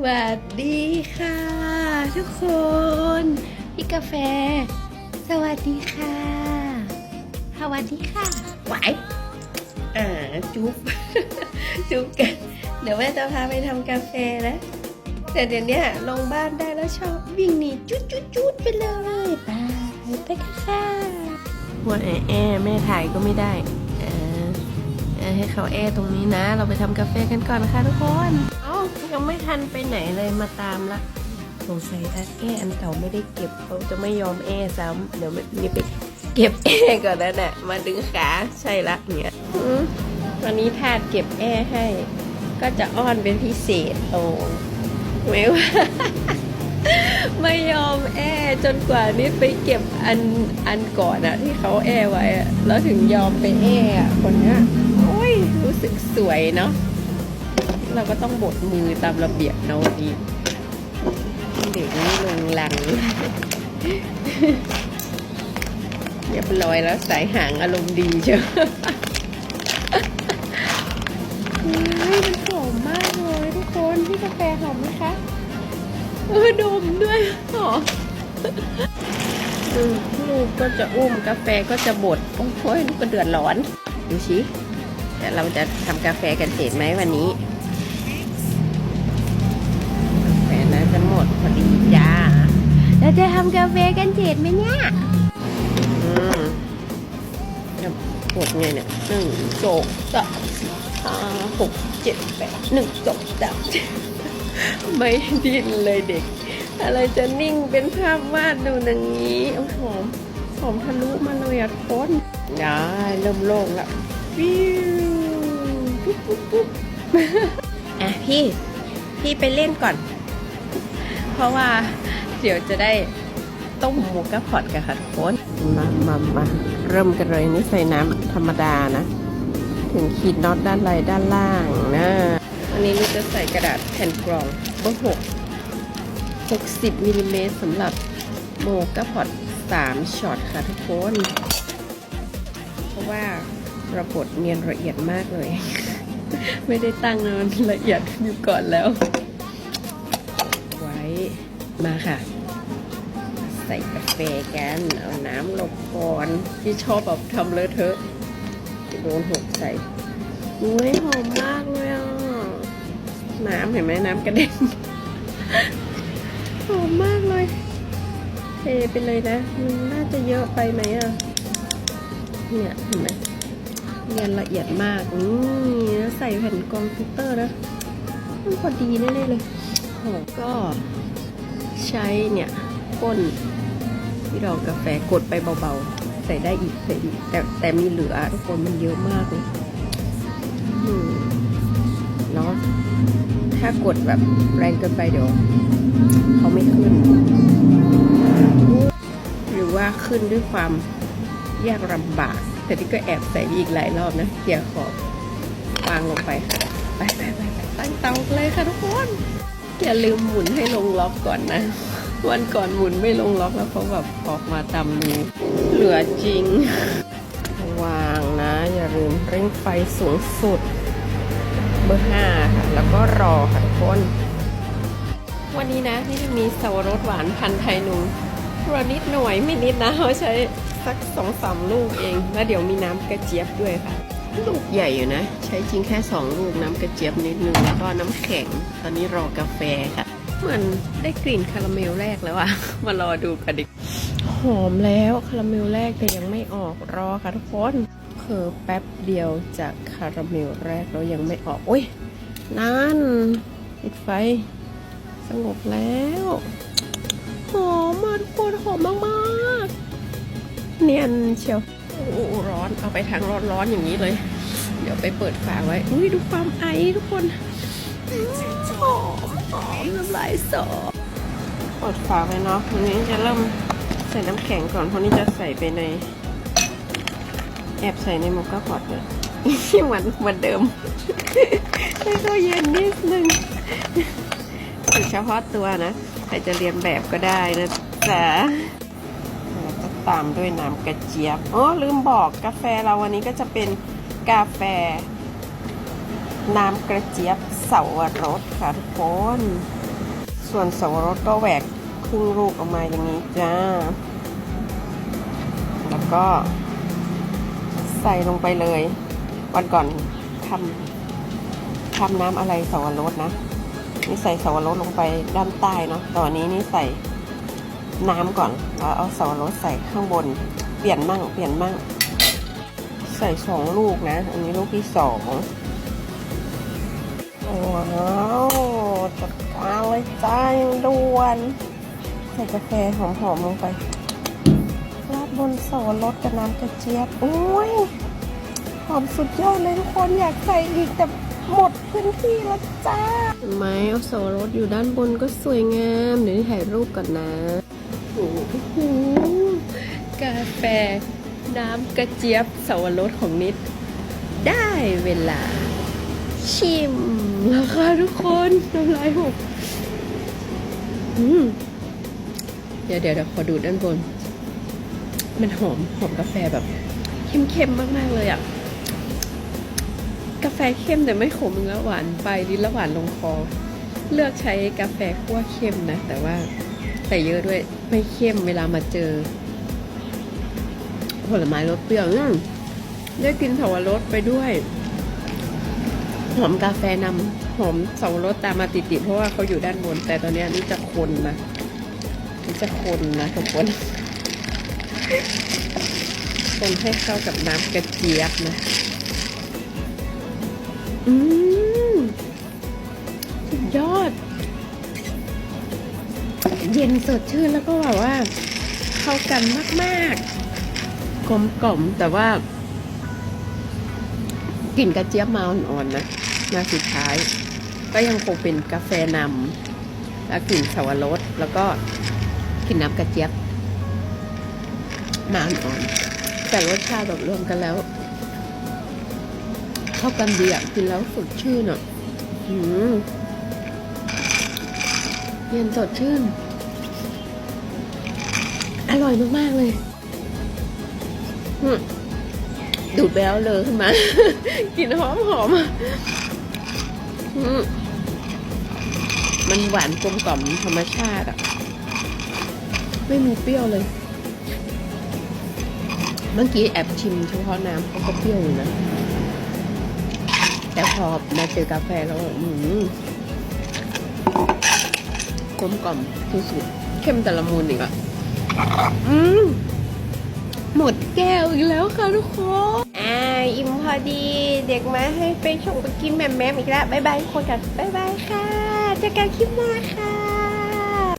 สวัสดีค่ะ ทุกคน พี่กาแฟ สวัสดีค่ะ สวัสดีค่ะไหวอ่าจุ๊บจุ๊บกัน เดี๋ยวแม่จะพาไปทำกาแฟนะแต่เดี๋ยวเนี้ยลงบ้านได้แล้วชอบวิ่งหนีจุดจุดจุดไปเลยไปไปกันค่ะหัวแอแอแม่ถ่ายก็ไม่ได้เออเออให้เขาแอตรงนี้นะ เราไปทำกาแฟกันก่อนนะคะทุกคนเอ้า ยังไม่ทันไปไหนเลยมาตามละสงสัยอาแออันเก่าไม่ได้เก็บเขาจะไม่ยอมแอซ้ำเดี๋ยวมีไปเก็บแอก่อนแล้วน่ะมาดึงขาใช่ละเนี่ยอืมวันนี้ทาดเก็บแอให้ ก็จะอ้อนเป็นพิเศษโอ้ไม่ว่าไม่ยอมแอจนกว่านี้ไปเก็บอันอันก่อนอะที่เขาแอไว้อะแล้วถึงยอมไปแอคนเนี้ยโอ้ยรู้สึกสวยเนาะ เราก็ต้องบดมือตามระเบียบเนาะวันนี้เด็กนี่ลงหลังเรียบร้อยแล้วสายหางอารมณ์ดีเชียวเฮ้ยมันหอมมากเลยทุกคนพี่กาแฟหอมไหมคะเออดมด้วยหอมอืมลูกก็จะอุ้มกาแฟก็จะบดโอ้ยลูกก็เดือดร้อน ดูสิเดี๋ยวเราจะทำกาแฟกันเสร็จไหมวันนี้ เราจะทำกาแฟกันเสร็จไหมเนี่ยอืมจะบดไงเนี่ยหนึ่งโจกสองห้าหกเจ็ดแปดหนึ่งสองสามไม่ดิ้นเลยเด็ก อะไรจะนิ่งเป็นภาพวาดดูอย่างนี้โอ้โหหอมหอมทะลุมาเลยอะทุกคนได้เริ่มโล่งละวิวปุ๊บปุ๊บปุ๊บอะพี่ พี่ไปเล่นก่อน เพราะว่า เดี๋ยวจะได้ต้มหมูกระพอดกันค่ะทุกคนมามามาเริ่มกันเลยนี่ใส่น้ำธรรมดานะ ถึงขีดน็อตด้านในด้านล่างนะอันนี้เราจะใส่กระดาษแผ่นกรองเบอร์หกหกสิบมิลลิเมตรสำหรับโมกระพอดสามช็อตค่ะทุกคน เพราะว่าระบดเนียนละเอียดมากเลย ไม่ได้ตั้งนะมันละเอียดอยู่ก่อนแล้ว มาค่ะ ใส่กาแฟกัน เอาน้ำหลบก่อนที่ชอบแบบทำเลอะเทอะโดนหกใส่อุ้ยหอมมากเลยอะ น้ำเห็นไหมน้ำกระเด็นหอมมากเลยเทไปเลยนะ มันน่าจะเยอะไปไหมอะ เนี่ยเห็นไหมเรียนละเอียดมากนี่แล้วใส่แผ่นกรองฟิลเตอร์นะมันพอดีแน่ๆเลยโอ้ก็ ใช้เนี่ยก้นที่ดอกกาแฟกดไปเบาๆ ใส่ได้อีกใส่อีกแต่แต่มีเหลือทุกคนมันเยอะมากเลยเนาะถ้ากดแบบแรงเกินไปเดี๋ยวเขาไม่ขึ้น หรือว่าขึ้นด้วยความยากลำบาก แต่ที่ก็แอบใส่อีกหลายรอบนะเกี่ยวขอบวางลงไปค่ะไปไปไปไปตั้งเตาเลยค่ะทุกคน อย่าลืมหมุนให้ลงล็อกก่อนนะ วันก่อนหมุนไม่ลงล็อกแล้วเขาแบบออกมาตำนี้เหลือจริง วางนะ อย่าลืมเร่งไฟสูงสุด เบอร์ห้าค่ะ แล้วก็รอค่ะทุกคน วันนี้นะนี่มีสวรสหวานพันธุ์ไทยนุงรอนิดหน่อยไม่นิดนะเขาใช้สักสองสามลูกเอง แล้วเดี๋ยวมีน้ำกระเจี๊ยบด้วยค่ะ ลูกใหญ่อยู่นะ ใช้จริงแค่สองลูกน้ำกระเจี๊ยบนิดนึง แล้วก็น้ำแข็ง ตอนนี้รอกาแฟค่ะ เหมือนได้กลิ่นคาราเมลแรกแล้วอะมารอดูกันดิหอมแล้วคาราเมลแรกแต่ยังไม่ออกรอค่ะทุกคนคือแป๊บเดียวจากคาราเมลแรกแล้วยังไม่ออกโอ้ยนั่นปิดไฟ สงบแล้วหอมมากทุกคนหอมมากๆ เนียนเชียวโอ้ร้อนเอาไปทางร้อนๆอย่างนี้เลย ดี๋ยวไปเปิดฝาไว้ อุ้ยดูความไอทุกคนหอมหอมน้ำลายสอเปิดฝาไว้เนาะทีนี้จะเริ่มใส่น้ำแข็งก่อน เพราะนี่จะใส่ไปใน แอบใส่ในโมกาพอตเนี่ยเหมือนเหมือนเดิมให้เขาเย็นนิดนึงสูตรเฉพาะตัวนะใครจะเรียนแบบก็ได้นะจ๊ะแล้วก็ตามด้วยน้ำกระเจี๊ยบอ๋อลืมบอกกาแฟเราวันนี้ก็จะเป็น กาแฟ น้ำกระเจี๊ยบเสาวรสค่ะทุกคน ส่วนเสาวรสก็แหวกครึ่งลูกออกมาอย่างนี้จ้า แล้วก็ใส่ลงไปเลย วันก่อนทำทำน้ำอะไรเสาวรสนะ นี่ใส่เสาวรสลงไปด้านใต้เนาะตอนนี้นี่ใส่น้ำก่อนแล้วเอาเสาวรสใส่ข้างบน เปลี่ยนมั่งเปลี่ยนมั่ง ใส่สองลูกนะ อันนี้ลูกที่สองว้าวจัดการเลยจ้ายังด่วน ใส่กาแฟหอมๆลงไป ราดบนสวรสกับน้ำกระเจี๊ยบโอ้ยหอมสุดยอดเลยทุกคนอยากใส่อีกแต่หมดพื้นที่แล้วจ้าไหมเอาสวรสอยู่ด้านบนก็สวยงาม เดี๋ยวถ่ายรูปก่อนนะโอ้โหกาแฟ น้ำกระเจี๊ยบสวรสของนิด ได้เวลา ชิมแล้วค่ะทุกคนน้ำลายหกอืมเดี๋ยวเดี๋ยวเดี๋ยวขอดูด้านบน มันหอมหอมกาแฟแบบเข้มๆมากๆเลยอะ่ะกาแฟเข้มแต่ไม่ขมแล้วหวานไปลิ้นแล้วหวานลงคอ เลือกใช้กาแฟคั่วเข้มนะ แต่ว่าใส่เยอะด้วยไม่เข้มเวลามาเจอ ผลไม้รสเปรี้ยวได้กินสวรสไปด้วย หอมกาแฟนำหอมสวรสตามมาติดๆเพราะว่าเขาอยู่ด้านบน แต่ตอนนี้นี่จะคนนะนี่จะคนนะทุกคนคนให้เข้ากับน้ำกระเจี๊ยบนะ อืมสุดยอด เย็นสดชื่นแล้วก็แบบว่า เข้ากันมาก ๆ กลมกล่อมแต่ว่ากลิ่นกระเจี๊ยบมาอ่อนๆนะมาสุดท้าย ก็ยังคงเป็นกาแฟนำแล้วกลิ่นสวรสแล้วก็กลิ่นน้ำกระเจี๊ยบมาอ่อนๆแต่รสชาติแบบรวมกันแล้วเข้ากันดีอะกินแล้วสดชื่นอะอืมเย็นสดชื่น อร่อยมาก ๆ เลย ดูดไปแล้วเลยขึ้นมากลิ่นหอมหอมๆมันหวานกลมกล่อมธรรมชาติอะ ไม่มีเปรี้ยวเลย เมื่อกี้แอบชิมเฉพาะน้ำเขาก็เปรี้ยวอยู่นะ แต่พอมาเจอกาแฟแล้วอืมกลมกล่อมที่สุด เข้มแต่ละมุนอีกอะ อืม หมดแก้วอีกแล้วค่ะทุกคนอ่าอิ่มพอดีเด็กมาให้ไปชงไปกินแหม่มแหม่มอีกแล้ว บ๊ายบายทุกคนกันบ๊ายบายค่ะเจอกันคลิปหน้าค่ะ